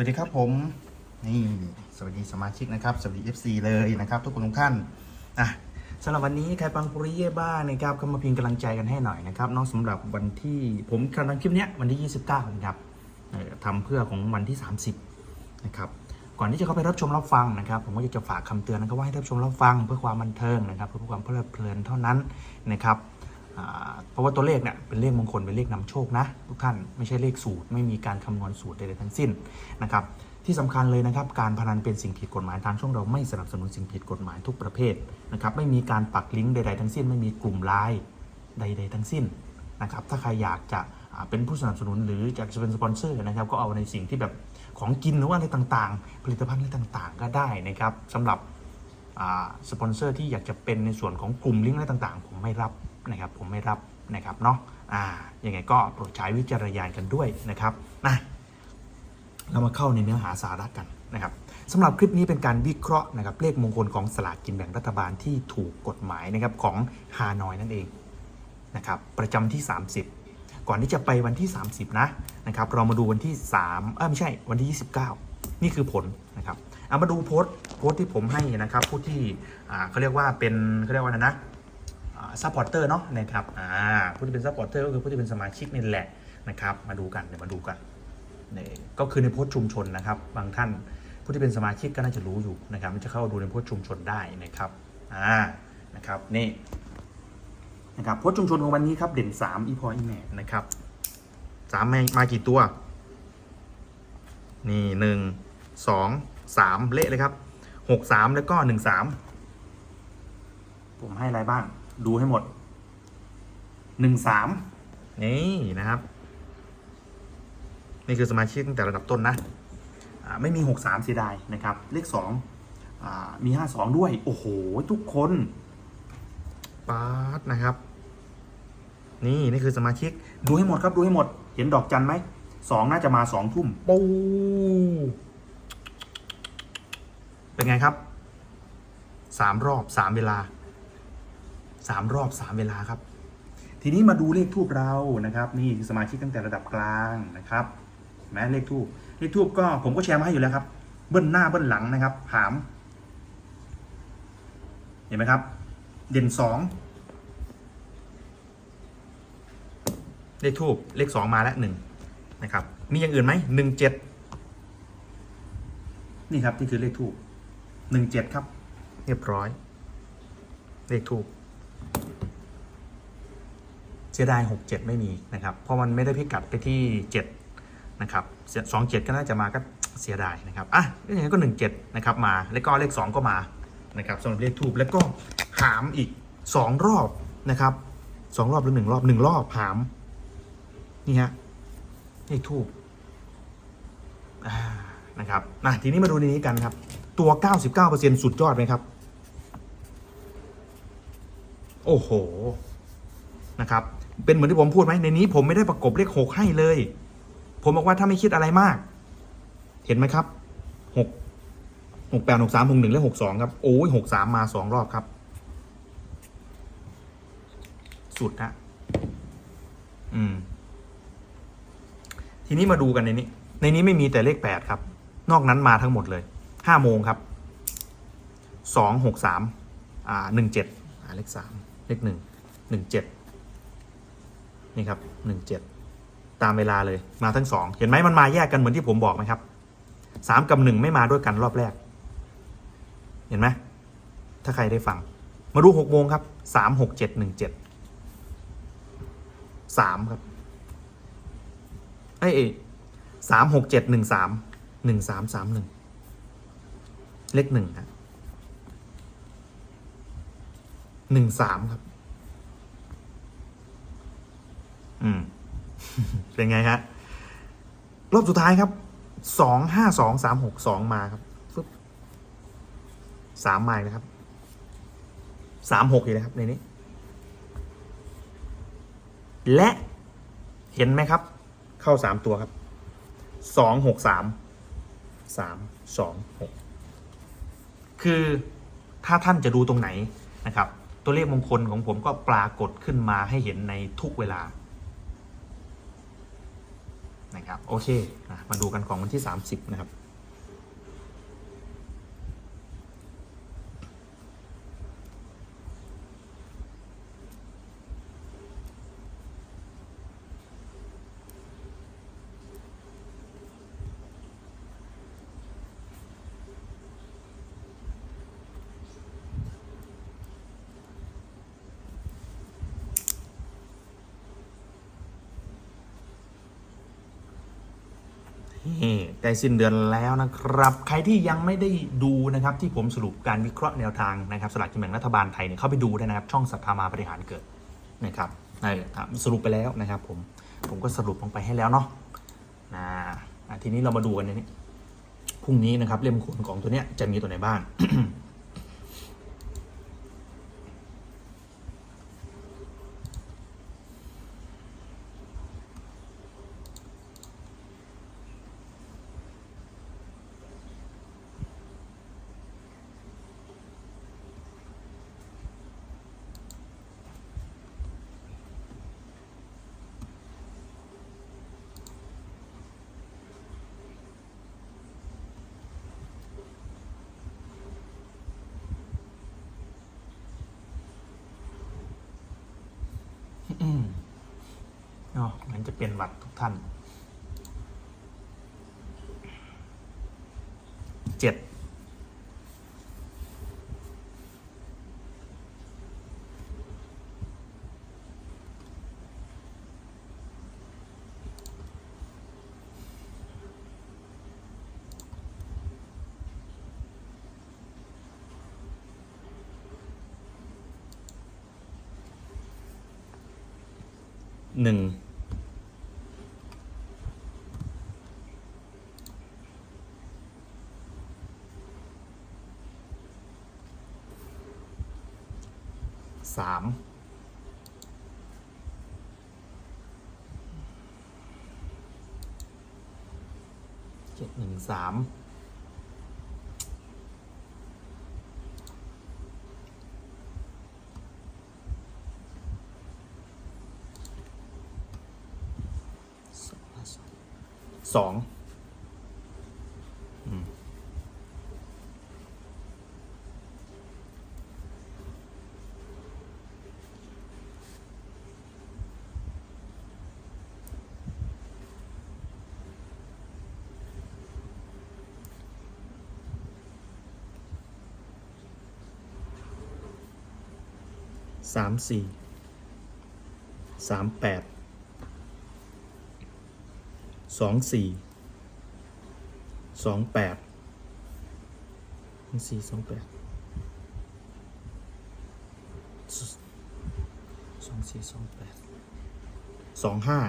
วัสดีครับผม นี่สวัสดีสมาชิกนะครับ สวัสดี FC เลยนะครับ ทุกคนทุกท่านอะสำหรับวันนี้ใครปังปุริเย่บ้างนะครับก็มาพิมพ์กำลังใจกันให้หน่อยนะครับนองสำหรับวันที่ผมกำลังคลิปนี้วันที่ 29นะครับทำเพื่อของวันที่ 30นะครับก่อนที่จะเข้าไปรับชมรับฟังนะครับ ผมก็อยากจะฝากคำเตือนนะครับว่าให้รับชมรับฟังเพื่อความบันเทิงนะครับ เพื่อความเพลิดเพลินเท่านั้นนะครับ เพราะว่าตัวเลขเนี่ยเป็นเลขมงคลเป็นเลขนำโชคนะทุกท่านไม่ใช่เลขสูตร ไม่มีการคำนวณสูตรใดๆทั้งสิ้นนะครับที่สำคัญเลยนะครับการพนันเป็นสิ่งผิดกฎหมายทางช่องเราไม่สนับสนุนสิ่งผิดกฎหมายทุกประเภทนะครับไม่มีการปักลิงก์ใด ๆ ทั้งสิ้น ไม่มีกลุ่มไลน์ใด ๆ ทั้งสิ้นนะครับถ้าใครอยากจะเป็นผู้สนับสนุนหรืออยากจะเป็นสปอนเซอร์นะครับก็เอาในสิ่งที่แบบของกินหรือว่าอะไรต่างๆ ผลิตภัณฑ์อะไรต่างๆ ก็ได้นะครับสำหรับสปอนเซอร์ที่อยากจะเป็นในส่วนของกลุ่มลิงก์อะไรต่างๆ ผมไม่รับ นะครับผมไม่รับนะครับเนาะอ่ายังไงก็โปรดใช้วิจารณญาณกันด้วยนะครับนะเรามาเข้าในเนื้อหาสาระกันนะครับสำหรับคลิปนี้เป็นการวิเคราะห์นะครับเลขมงคลของสลากกินแบ่งรัฐบาลที่ถูกกฎหมายนะครับของฮานอยนั่นเองนะครับประจำที่ 30 ก่อนที่จะไปวันที่ 30 นะนะครับเรามาดูวันที่3เออไม่ใช่วันที่ 29 นี่คือผลนะครับเอามาดูโพสต์โพสต์ที่ผมให้นะครับผู้ที่เขาเรียกว่าเป็นเขาเรียกว่าอะนะ ซัพพอร์เตอร์เนาะนะครับอ่าผู้ที่เป็นซัพพอร์เตอร์ก็คือผู้ที่เป็นสมาชิกนี่แหละนะครับ มาดูกันเดี๋ยวมาดูกันนี่ก็คือในโพสต์ชุมชนนะครับ บางท่านผู้ที่เป็นสมาชิกก็น่าจะรู้อยู่นะครับมันจะเข้าดูในโพสต์ชุมชนได้นะครับอ่านะครับนี่นะครับโพสต์ชุมชนของวันนี้ครับเด่น3อีพออีแมนะครับสามมามากี่ตัว นี่หนึ่งสองสามเละเลยครับหกสามแล้วก็หนึ่งสามผมให้อะไรบ้าง ดูให้หมดหนึ่งสามนี่นะครับ นี่คือสมาชิกตั้งแต่ระดับต้นนะอ่าไม่มีหกสามเสียดายนะครับ เลขสองอ่ามีห้าสองด้วย โอ้โห ทุกคนปาดนะครับ นี่นี่คือสมาชิก ดูให้หมดครับ ดูให้หมด เห็นดอกจันไหมสองน่าจะมาสองทุ่มปูเป็นไงครับสามรอบสามเวลา สามรอบสามเวลาครับ ทีนี้มาดูเลขทูบเรานะครับ นี่สมาชิกตั้งแต่ระดับกลางนะครับเห็นไหมเลขทูบเลขทูบก็ผมก็แชร์มาให้อยู่แล้วครับ เบิ้ลหน้าเบิ้ลหลังนะครับ หาม เห็นไหมครับ เด่นสองเลขทูบเลขสองมาแล้วหนึ่งนะครับ มีอย่างอื่นไหมหนึ่งเจ็ดนี่ครับ นี่คือเลขทูบหนึ่งเจ็ดครับ เรียบร้อย เลขทูบ สียดายหกเจ็ดไม่มีนะครับ เพราะมันไม่ได้พิกัดไปที่เจ็ดนะครับสองเจ็ดก็น่าจะมาก็เสียดายนะครับ อะอย่างนี้ก็หนึ่งเจ็ดนะครับมา แล้วก็เลขสองก็มา นะครับสำหรับเลขทูบแล้วก็หามอีกสองรอบนะครับสองรอบหรือหนึ่งรอบหนึ่งรอบหาม นี่ฮะเลขทูบอ่านะครับนะทีนี้มาดูในนี้กันครับ ตัว 99%สุดยอดไหมครับ โอ้โห นะครับ เป็นเหมือนที่ผมพูดไหมในนี้ผมไม่ได้ประกบเลขหกให้เลย ผมบอกว่าถ้าไม่คิดอะไรมาก เห็นไหมครับหกหกแปดหกสามหกหนึ่งและหกสองครับ โอ้ยหกสามมาสองรอบครับ สุดฮะอืม ทีนี้มาดูกันในนี้ ในนี้ไม่มีแต่เลขแปดครับ นอกนั้นมาทั้งหมดเลยห้าโมงครับสองหกสามอ่าหนึ่งเจ็ดอ่าเลขสามเลขหนึ่งหนึ่งเจ็ด นี่ครับหนึ่งเจ็ดตามเวลาเลยมาทั้งสองเห็นไหมมันมาแยกกันเหมือนที่ผมบอกไหมครับสามกับหนึ่งไม่มาด้วยกันรอบแรก เห็นไหมถ้าใครได้ฟัง มาดูหกโมงครับสามหกเจ็ดหนึ่งเจ็ดสามครับเอ้ยสามหกเจ็ดหนึ่งสามหนึ่งสามสามหนึ่งเลขหนึ่งครับหนึ่งสามครับ อืม เป็นไงฮะ รอบสุดท้ายครับ สองห้าสองสามหกสองมาครับฟึบสามมาอีกนะครับ สามหกอีกนะครับ ในนี้ และเห็นไหมครับ เข้าสามตัวครับ สองหกสาม สาม สองหก คือถ้าท่านจะดูตรงไหนนะครับ ตัวเลขมงคลของผมก็ปรากฏขึ้นมาให้เห็นในทุกเวลา นะครับโอเค มาดูกันของวันที่ 30 นะครับ นี่ใกล้สิ้นเดือนแล้วนะครับ ใครที่ยังไม่ได้ดูนะครับ ที่ผมสรุปการวิเคราะห์แนวทางนะครับสลากกินแบ่งรัฐบาลไทยเนี่ยเข้าไปดูได้นะครับ ช่องสัทธามาบริหารเกิดนะครับนี่ครับสรุปไปแล้วนะครับ ผมผมก็สรุปลงไปให้แล้วเนาะนะอะทีนี้เรามาดูกันในนี้พรุ่งนี้นะครับเล่มขนของตัวเนี้ยจะมีตัวไหนบ้าง เนาะมันจะเป็นหวัดทุกท่านเจ็ด หนึ่งสามเจ็ดหนึ่งสาม สองสามสี่สามแปด สองสี่สองแปดสี่สองแปดสองสี่สองแปดสองห้า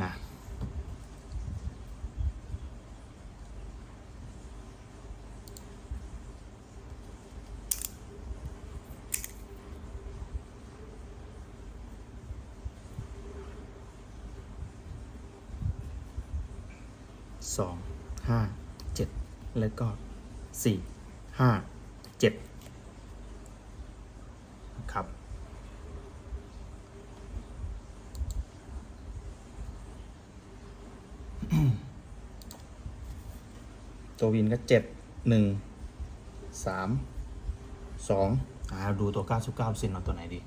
นะ สองห้าเจ็ดแล้วก็สี่ห้าเจ็ดครับตัววินก็เจ็ดหนึ่งสามสองอ่าดูตัว 99เซนเอาตัวไหนดี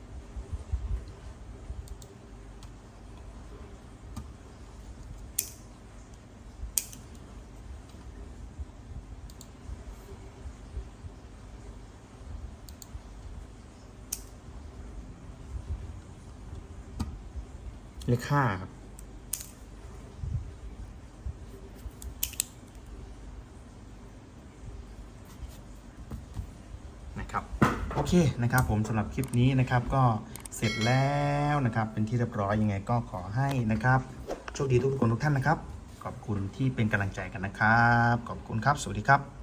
เลขห้าครับ นะครับ โอเคนะครับผมสำหรับคลิปนี้นะครับก็เสร็จแล้วนะครับ เป็นที่เรียบร้อยยังไงก็ขอให้นะครับโชคดีทุกคนทุกท่านนะครับ ขอบคุณที่เป็นกำลังใจกันนะครับ ขอบคุณครับ สวัสดีครับ